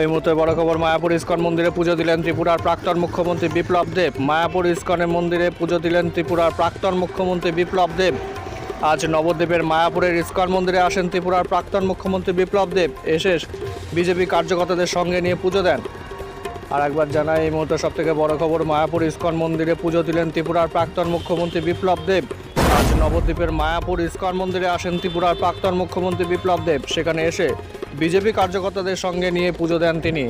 এই মুহূর্তে বড় খবর, মায়াপুর ইস্কন মন্দিরে পুজো দিলেন ত্রিপুরার প্রাক্তন মুখ্যমন্ত্রী বিপ্লব দেব। মায়াপুর ইস্কনের মন্দিরে পুজো দিলেন ত্রিপুরার প্রাক্তন মুখ্যমন্ত্রী বিপ্লব দেব। আজ নবদ্বীপের মায়াপুরের ইস্কন মন্দিরে আসেন ত্রিপুরার প্রাক্তন মুখ্যমন্ত্রী বিপ্লব দেব। এসে বিজেপি কার্যকর্তাদের সঙ্গে নিয়ে পুজো দেন। আর একবার জানাই, এই মুহূর্তে সব থেকে বড় খবর, মায়াপুর ইস্কন মন্দিরে পুজো দিলেন ত্রিপুরার প্রাক্তন মুখ্যমন্ত্রী বিপ্লব দেব। আজ নবদ্বীপের মায়াপুর ইস্কন মন্দিরে আসেন ত্রিপুরার প্রাক্তন মুখ্যমন্ত্রী বিপ্লব দেব। সেখানে এসে বিজেপি কার্যকর্তাদের সঙ্গে নিয়ে পুজো দেন তিনি।